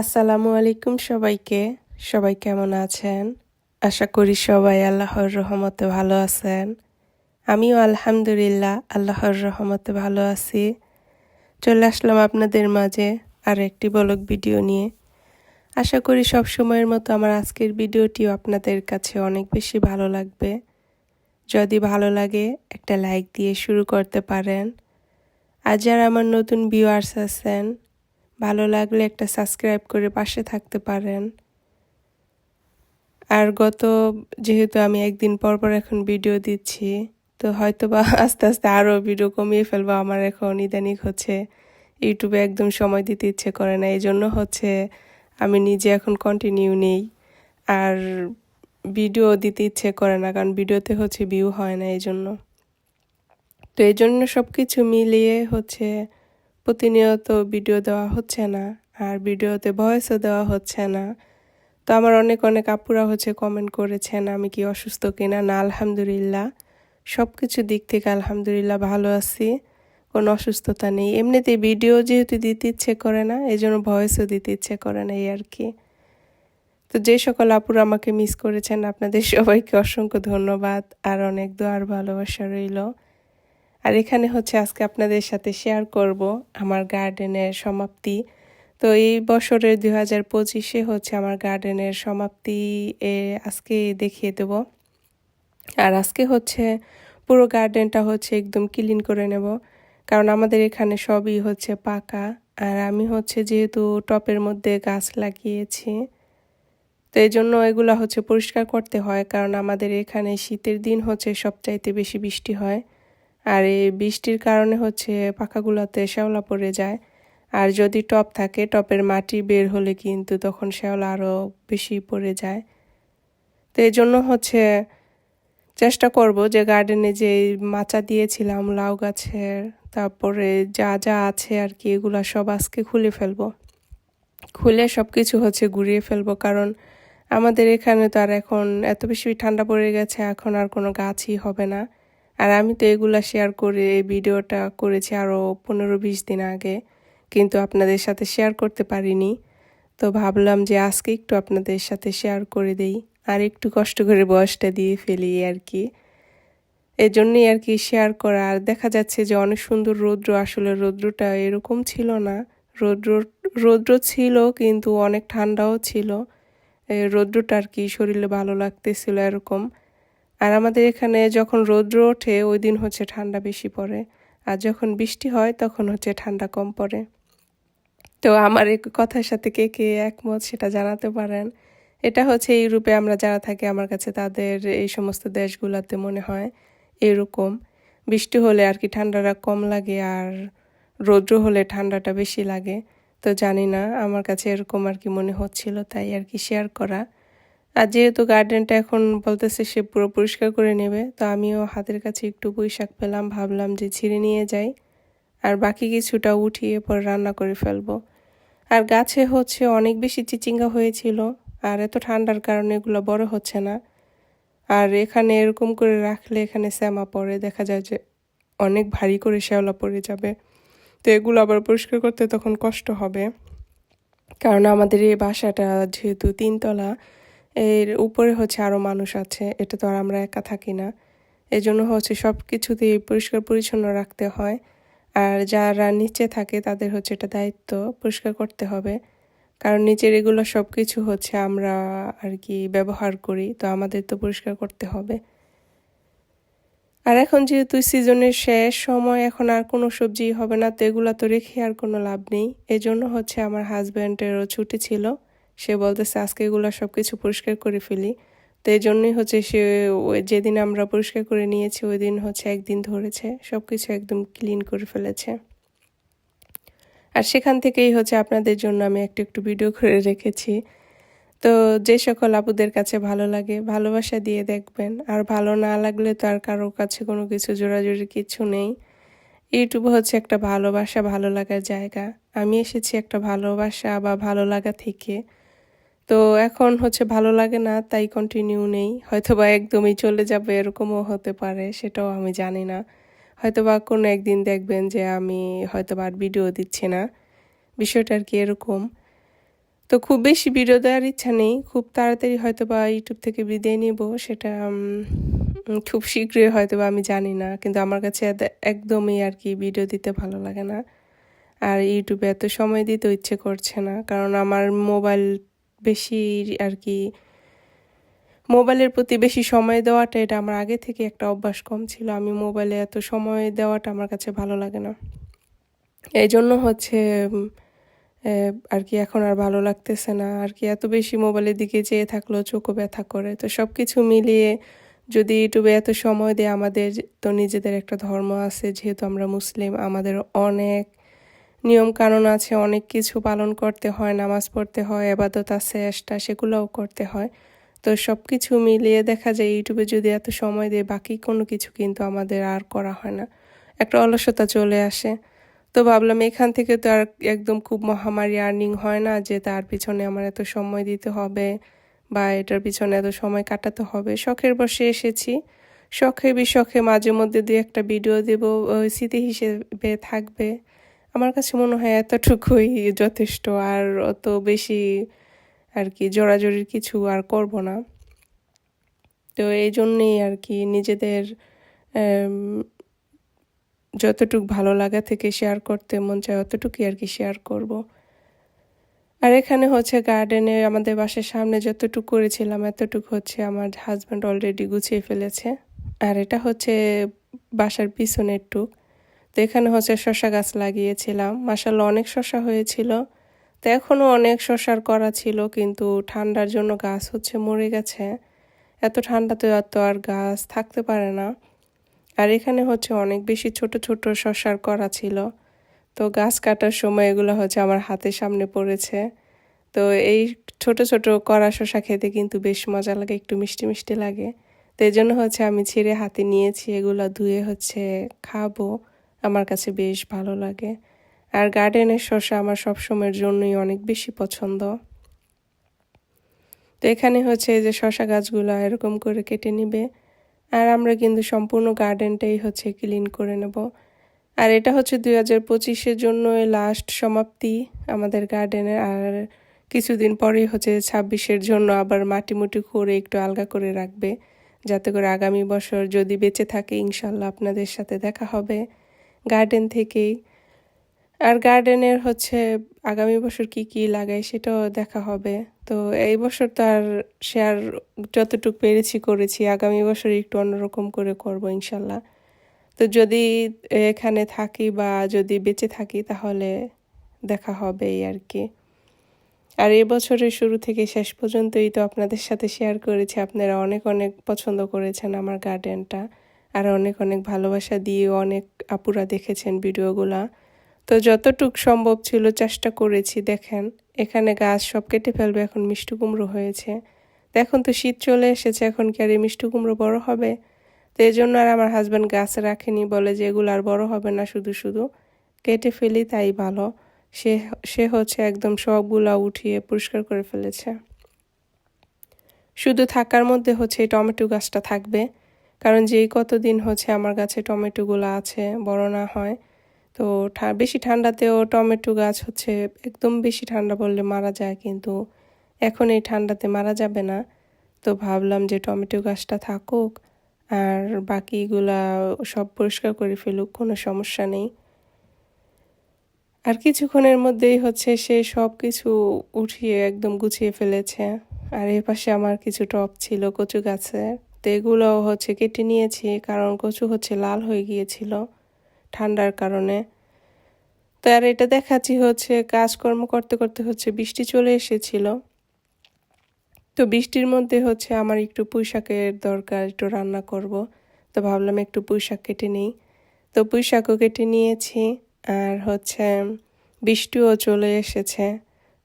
আসসালামু আলাইকুম সবাইকে। সবাই কেমন আছেন? আশা করি সবাই আল্লাহর রহমতে ভালো আছেন। আমিও আলহামদুলিল্লাহ আল্লাহর রহমতে ভালো আছি। চলে আসলাম আপনাদের মাঝে আর একটি বলক ভিডিও নিয়ে। আশা করি সব সময়ের মতো আমার আজকের ভিডিওটিও আপনাদের কাছে অনেক বেশি ভালো লাগবে। যদি ভালো লাগে, একটা লাইক দিয়ে শুরু করতে পারেন। আর যারা আমার নতুন ভিউয়ার্স আছেন ভালো লাগলে একটা সাবস্ক্রাইব করে পাশে থাকতে পারেন। আর গত, যেহেতু আমি একদিন পর পর এখন ভিডিও দিচ্ছি, তো হয়তো বা আস্তে আস্তে আরও ভিডিও কমিয়ে ফেলব, আমার এখন ইদানিক হচ্ছে ইউটিউবে একদম সময় দিতে ইচ্ছে করে না এই জন্য হচ্ছে আমি নিজে এখন কন্টিনিউ নেই। আর ভিডিও দিতে ইচ্ছে করে না, কারণ ভিডিওতে হচ্ছে ভিউ হয় না এই জন্য তো এই জন্য সব কিছু মিলিয়ে হচ্ছে প্রতিনিয়ত ভিডিও দেওয়া হচ্ছে না, আর ভিডিওতে ভয়েসও দেওয়া হচ্ছে না। তো আমার অনেক অনেক আপুরা হচ্ছে কমেন্ট করেছেন, আমি কি অসুস্থ কিনা? না, আলহামদুলিল্লাহ। সব কিছু দিক থেকে আলহামদুলিল্লাহ ভালো আছি, কোনো অসুস্থতা নেই। এমনিতে ভিডিও যেহেতু দিতে ইচ্ছে করে না এই জন্য ভয়েসও দিতে ইচ্ছে করে না, এই আর কি। তো যে সকল আপুরা আমাকে মিস করেছেন, আপনাদের সবাইকে অসংখ্য ধন্যবাদ, আর অনেক দোয়ার ভালোবাসা রইল। আর এখানে হচ্ছে আজকে আপনাদের সাথে শেয়ার করব আমার গার্ডেনের সমাপ্তি। তো এই বছরের দুই হাজার পঁচিশে হচ্ছে আমার গার্ডেনের সমাপ্তি এ আজকে দেখিয়ে দেব। আর আজকে হচ্ছে পুরো গার্ডেনটা হচ্ছে একদম ক্লিন করে নেব। কারণ আমাদের এখানে সবই হচ্ছে পাকা। আর আমি হচ্ছে যেহেতু টপের মধ্যে গাছ লাগিয়েছি, তো এই জন্য এগুলো হচ্ছে পরিষ্কার করতে হয়। কারণ আমাদের এখানে শীতের দিন হচ্ছে সবচাইতে বেশি বৃষ্টি হয়। আর এই বৃষ্টির কারণে হচ্ছে পাখাগুলোতে শ্যাওলা পড়ে যায়। আর যদি টপ থাকে, টপের মাটি বের হলে কিন্তু তখন শ্যাওলা আরও বেশি পড়ে যায়। তো এই জন্য হচ্ছে চেষ্টা করব যে গার্ডেনে যে মাচা দিয়েছিলাম, লাউ গাছের, তারপরে যা যা আছে আর কি, এগুলো সব আজকে খুলে ফেলব। খুলে সব কিছু হচ্ছে ঘুরিয়ে ফেলব, কারণ আমাদের এখানে তো আর এখন এত বেশি ঠান্ডা পড়ে গেছে, এখন আর কোনো গাছই হবে না। আর আমি তো এগুলা শেয়ার করে এই ভিডিওটা করেছি আরও পনেরো বিশ দিন আগে, কিন্তু আপনাদের সাথে শেয়ার করতে পারিনি। তো ভাবলাম যে আজকে একটু আপনাদের সাথে শেয়ার করে দেই, আর একটু কষ্ট করে বয়সটা দিয়ে ফেলি আর কি। এই জন্যই আর কি শেয়ার করা, আর দেখা যাচ্ছে যে অনেক সুন্দর রৌদ্র, আসলে রৌদ্রটা এরকম ছিল না। রৌদ্র রৌদ্র ছিল, কিন্তু অনেক ঠান্ডাও ছিল। রৌদ্রটা আর কি শরীরে ভালো লাগতেছিল এরকম। আর আমাদের এখানে যখন রৌদ্র ওঠে, ওই দিন হচ্ছে ঠান্ডা বেশি পড়ে। আর যখন বৃষ্টি হয়, তখন হচ্ছে ঠান্ডা কম পড়ে। তো আমার এই কথার সাথে কে কে একমত সেটা জানাতে পারেন। এটা হচ্ছে ইউরোপে আমরা যারা থাকি, আমার কাছে তাদের এই সমস্ত দেশগুলোতে মনে হয় এরকম। বৃষ্টি হলে আর কি ঠান্ডাটা কম লাগে, আর রৌদ্র হলে ঠান্ডাটা বেশি লাগে। তো জানি না, আমার কাছে এরকম আর কি মনে হচ্ছিল, তাই আর কি শেয়ার করা। আর যেহেতু গার্ডেনটা এখন বলতেছে সে পুরো পরিষ্কার করে নেবে, তো আমিও হাতের কাছে একটু পুঁই শাক পেলাম, ভাবলাম যে ছিঁড়ে নিয়ে যাই। আর বাকি কিছুটা উঠিয়ে পর রান্না করে ফেলব। আর গাছে হচ্ছে অনেক বেশি চিচিঙ্গা হয়েছিল, আর এত ঠান্ডার কারণে এগুলো বড় হচ্ছে না। আর এখানে এরকম করে রাখলে এখানে শ্যামা পড়ে, দেখা যায় যে অনেক ভারী করে শ্যাওলা পড়ে যাবে। তো এগুলো আবার পরিষ্কার করতে তখন কষ্ট হবে। কারণ আমাদের এই বাসাটা যেহেতু তিনতলা এর উপরে হচ্ছে আরও মানুষ আছে, এটা তো আর আমরা একা থাকি না। এই জন্য হচ্ছে সব কিছুতেই পরিষ্কার পরিচ্ছন্ন রাখতে হয়। আর যারা নিচে থাকে, তাদের হচ্ছে এটা দায়িত্ব পরিষ্কার করতে হবে। কারণ নিচের এগুলো সব কিছু হচ্ছে আমরা আর কি ব্যবহার করি, তো আমাদের তো পরিষ্কার করতে হবে। আর এখন যেহেতু সিজনের শেষ সময়, এখন আর কোনো সবজি হবে না, তো এগুলো তো রেখে আর কোনো লাভ নেই। এজন্য হচ্ছে আমার হাজব্যান্ডেরও ছুটি ছিল। সে বলতেছে, আজকে এগুলো সব কিছু পরিষ্কার করে ফেলি। তো এই জন্যই হচ্ছে সে যেদিন আমরা পরিষ্কার করে নিয়েছি, ওই দিন হচ্ছে একদিন ধরেছে সব কিছু একদম ক্লিন করে ফেলেছে। আর সেখান থেকেই হচ্ছে আপনাদের জন্য আমি একটু একটু ভিডিও করে রেখেছি। তো যে সকল আপুদের কাছে ভালো লাগে, ভালোবাসা দিয়ে দেখবেন। আর ভালো না লাগলে তো আর কারোর কাছে কোনো কিছু জোরাজুরি কিছু নেই। ইউটিউব হচ্ছে একটা ভালোবাসা, ভালো লাগার জায়গা। আমি এসেছি একটা ভালোবাসা বা ভালো লাগা থেকে। তো এখন হচ্ছে ভালো লাগে না, তাই কন্টিনিউ নেই। হয়তো বা একদমই চলে যাবে, এরকমও হতে পারে, সেটাও আমি জানি না। হয়তো বা কোনো একদিন দেখবেন যে আমি হয়তো বা আর ভিডিও দিচ্ছি না। বিষয়টা আর কি এরকম। তো খুব বেশি ভিডিও দেওয়ার ইচ্ছা নেই, খুব তাড়াতাড়ি হয়তো বা ইউটিউব থেকে বিদায় নিব, সেটা খুব শীঘ্রই হয়তো বা আমি জানি না, কিন্তু আমার কাছে একদমই আর কি ভিডিও দিতে ভালো লাগে না। আর ইউটিউবে এত সময় দিতে ইচ্ছে করছে না, কারণ আমার মোবাইল বেশি আর কি, মোবাইলের প্রতি বেশি সময় দেওয়াটা এটা আমার আগে থেকে একটা অভ্যাস কম ছিল। আমি মোবাইলে এত সময় দেওয়াটা আমার কাছে ভালো লাগে না। এই জন্য হচ্ছে আর কি এখন আর ভালো লাগতেছে না। আর কি এত বেশি মোবাইলের দিকে যেয়ে থাকলেও চোখও ব্যথা করে। তো সব কিছু মিলিয়ে যদি ইউটিউবে এত সময় দেয়, আমাদের তো নিজেদের একটা ধর্ম আছে, যেহেতু আমরা মুসলিম, আমাদের অনেক নিয়ম কানুন আছে, অনেক কিছু পালন করতে হয়, নামাজ পড়তে হয়, আবাদত আছে, এসটা সেগুলোও করতে হয়। তো সব কিছু মিলিয়ে দেখা যায় ইউটিউবে যদি এত সময় দেয়, বাকি কোনো কিছু কিন্তু আমাদের আর করা হয় না। একটা অলসতা চলে আসে। তো ভাবলাম এখান থেকে তো আর একদম খুব মহামারী আর্নিং হয় না যে তার পিছনে আমার এত সময় দিতে হবে বা এটার পিছনে এত সময় কাটাতে হবে। শখের বসে এসেছি। শখে বিশখে মাঝে মধ্যে দুই একটা ভিডিও দেব স্মৃতি হিসেবে থাকবে। আমার কাছে মনে হয় এতটুকুই যথেষ্ট, আর অত বেশি আর কি জোরাজোরির কিছু আর করব না। তো এই জন্যেই আর কি নিজেদের যতটুক ভালো লাগা থেকে শেয়ার করতে মন চায় অতটুকুই আর কি শেয়ার করব। আর এখানে হচ্ছে গার্ডেনে আমাদের বাসার সামনে যতটুকু করেছিলাম এতটুকু হচ্ছে আমার হাজব্যান্ড অলরেডি গুছিয়ে ফেলেছে। আর এটা হচ্ছে বাসার পিছনের টুক তো এখানে হচ্ছে শশা গাছ লাগিয়েছিলাম। মাসাল্লাহ অনেক শশা হয়েছিল। তো এখনও অনেক শশার করা ছিল, কিন্তু ঠান্ডার জন্য গাছ হচ্ছে মরে গেছে। এত ঠান্ডাতে এত আর গাছ থাকতে পারে না। আর এখানে হচ্ছে অনেক বেশি ছোট ছোট শশার করা ছিল। তো গাছ কাটার সময় এগুলো হচ্ছে আমার হাতের সামনে পড়েছে। তো এই ছোট ছোট কড়া শশা খেতে কিন্তু বেশ মজা লাগে, একটু মিষ্টি মিষ্টি লাগে। তো এই জন্য হচ্ছে আমি ছিঁড়ে হাতে নিয়েছি, এগুলো ধুয়ে হচ্ছে খাব। আমার কাছে বেশ ভালো লাগে। আর গার্ডেনের শসা আমার সবসময়ের জন্যই অনেক বেশি পছন্দ। তো এখানে হচ্ছে যে শশা গাছগুলো এরকম করে কেটে নিবে। আর আমরা কিন্তু সম্পূর্ণ গার্ডেনটাই হচ্ছে ক্লিন করে নেব। আর এটা হচ্ছে দুই হাজার পঁচিশের জন্য লাস্ট সমাপ্তি আমাদের গার্ডেনের। আর কিছুদিন পরেই হচ্ছে ছাব্বিশের জন্য আবার মাটি মুটি করে একটু আলগা করে রাখবে। যাতে করে আগামী বছর যদি বেঁচে থাকে, ইনশাল্লাহ আপনাদের সাথে দেখা হবে। গার্ডেন থেকেই। আর গার্ডেনের হচ্ছে আগামী বছর কি কি লাগাই সেটাও দেখা হবে। তো এই বছর তো আর শেয়ার যতটুকু পেরেছি করেছি, আগামী বছর একটু অন্যরকম করে করব ইনশাল্লাহ। তো যদি এখানে থাকি বা যদি বেঁচে থাকি তাহলে দেখা হবে এই আর কি। আর এই বছরের শুরু থেকে শেষ পর্যন্তই তো আপনাদের সাথে শেয়ার করেছি, আপনারা অনেক অনেক পছন্দ করেছেন আমার গার্ডেনটা আর অনেক অনেক ভালোবাসা দিয়ে অনেক আপুরা দেখেছেন ভিডিওগুলা। তো যতটুক সম্ভব ছিল চেষ্টা করেছি, দেখেন। এখানে গাছ সব কেটে ফেলবে, এখন মিষ্টি কুমড়ো হয়েছে। তো এখন তো শীত চলে এসেছে, এখন কি আর এই মিষ্টি কুমড়ো বড় হবে? তো এই জন্য আর আমার হাজব্যান্ড গাছ রাখেনি, বলে যে এগুলো আর বড় হবে না, শুধু শুধু। কেটে ফেলি, তাই ভালো। সে সে হচ্ছে একদম সবগুলা উঠিয়ে পরিষ্কার করে ফেলেছে। শুধু থাকার মধ্যে হচ্ছে এই টমেটো গাছটা থাকবে। কারণ যেই কতদিন হচ্ছে আমার গাছে টমেটোগুলো আছে, বড় না হয়, তো বেশি ঠান্ডাতেও টমেটো গাছ হচ্ছে একদম বেশি ঠান্ডা পড়লে মারা যায় কিন্তু এখন এই ঠান্ডাতে মারা যাবে না। তো ভাবলাম যে টমেটো গাছটা থাকুক আর বাকিগুলা সব পরিষ্কার করে ফেলুক, কোনো সমস্যা নেই। আর কিছুক্ষণের মধ্যেই হচ্ছে সে সব কিছু উঠিয়ে একদম গুছিয়ে ফেলেছে। আর এ পাশে আমার কিছু টপ ছিল কচু গাছের। তো এগুলোও হচ্ছে কেটে নিয়েছি, কারণ কচু হচ্ছে লাল হয়ে গিয়েছিল ঠান্ডার কারণে। তো আর এটা দেখাচ্ছি হচ্ছে, কাজকর্ম করতে করতে হচ্ছে বৃষ্টি চলে এসেছিল। তো বৃষ্টির মধ্যে হচ্ছে আমার একটু পুঁই শাকের দরকার, একটু রান্না করব। তো ভাবলাম একটু পুঁই শাক কেটে নিই। তো পুঁই শাকও কেটে নিয়েছি, আর হচ্ছে বৃষ্টিও চলে এসেছে।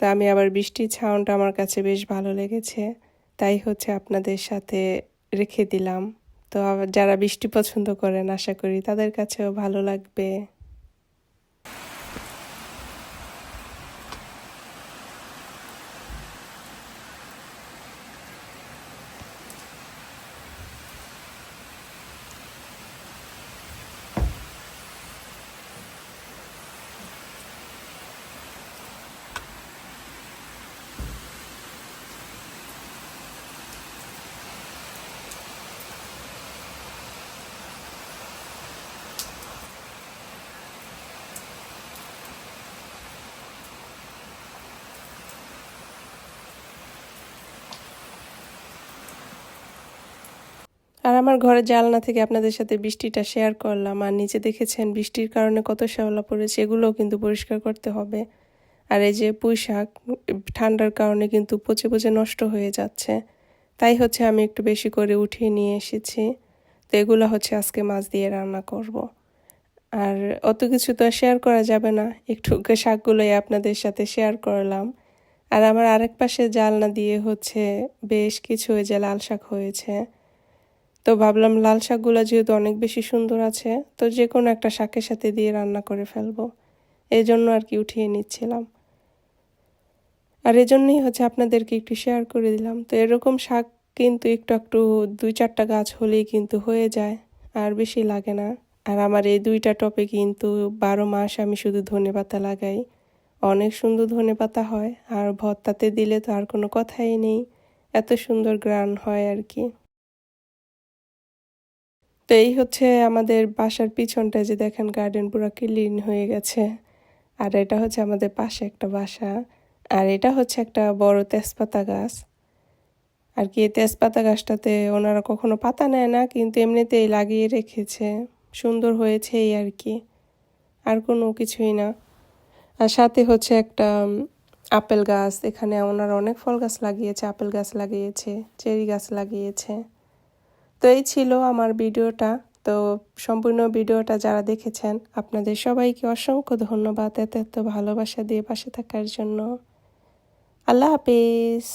তো আমি আবার বৃষ্টির ছাউনটা আমার কাছে বেশ ভালো লেগেছে। তাই হচ্ছে আপনাদের সাথে রেখে দিলাম। তো যারা বৃষ্টি পছন্দ করেন আশা করি তাদের কাছেও ভালো লাগবে। আমার ঘরের জালনা থেকে আপনাদের সাথে বৃষ্টিটা শেয়ার করলাম। আর নিচে দেখেছেন বৃষ্টির কারণে কত শ্যাওলা পড়েছে, এগুলোও কিন্তু পরিষ্কার করতে হবে। আর এই যে পুঁই শাক, ঠান্ডার কারণে কিন্তু পচে পচে নষ্ট হয়ে যাচ্ছে। তাই হচ্ছে আমি একটু বেশি করে উঠিয়ে নিয়ে এসেছি। তো এগুলো হচ্ছে আজকে মাছ দিয়ে রান্না করব। আর অত কিছু তো শেয়ার করা যাবে না, একটু শাকগুলোই আপনাদের সাথে শেয়ার করলাম। আর আমার আরেক পাশে জালনা দিয়ে হচ্ছে বেশ কিছু ওই যে লাল শাক হয়েছে। তো ভাবলাম লাল শাকগুলো যেহেতু অনেক বেশি সুন্দর আছে, তো যে কোনো একটা শাকের সাথে দিয়ে রান্না করে ফেলব। এই জন্য আর কি উঠিয়ে নিচ্ছিলাম। আর এজন্যই হচ্ছে আপনাদেরকে একটু শেয়ার করে দিলাম। তো এরকম শাক কিন্তু একটু একটু দুই চারটা গাছ হলেই কিন্তু হয়ে যায়, আর বেশি লাগে না। আর আমার এই দুইটা টপে কিন্তু বারো মাস আমি শুধু ধনে পাতা লাগাই। অনেক সুন্দর ধনে পাতা হয়, আর ভর্তাতে দিলে তো আর কোনো কথাই নেই। এত সুন্দর গ্রান হয় আর কি। তো এই হচ্ছে আমাদের বাসার পিছনটা যে দেখেন গার্ডেন পুরো ক্লিন হয়ে গেছে। আর এটা হচ্ছে আমাদের পাশে একটা বাসা। আর এটা হচ্ছে একটা বড় তেজপাতা গাছ। আর কি এই তেজপাতা গাছটাতে ওনারা কখনো পাতা নেয় না, কিন্তু এমনিতেই লাগিয়ে রেখেছে। সুন্দর হয়েছে এই আর কি। আর কোনো কিছুই না। আর সাথে হচ্ছে একটা আপেল গাছ। এখানে ওনারা অনেক ফল গাছ লাগিয়েছে, আপেল গাছ লাগিয়েছে, চেরি গাছ লাগিয়েছে। তো এই ছিল আমার ভিডিওটা। তো সম্পূর্ণ ভিডিওটা যারা দেখেছেন, আপনাদের সবাইকে অসংখ্য ধন্যবাদ এত এত ভালোবাসা দিয়ে পাশে থাকার জন্য। আল্লাহ হাফিজ।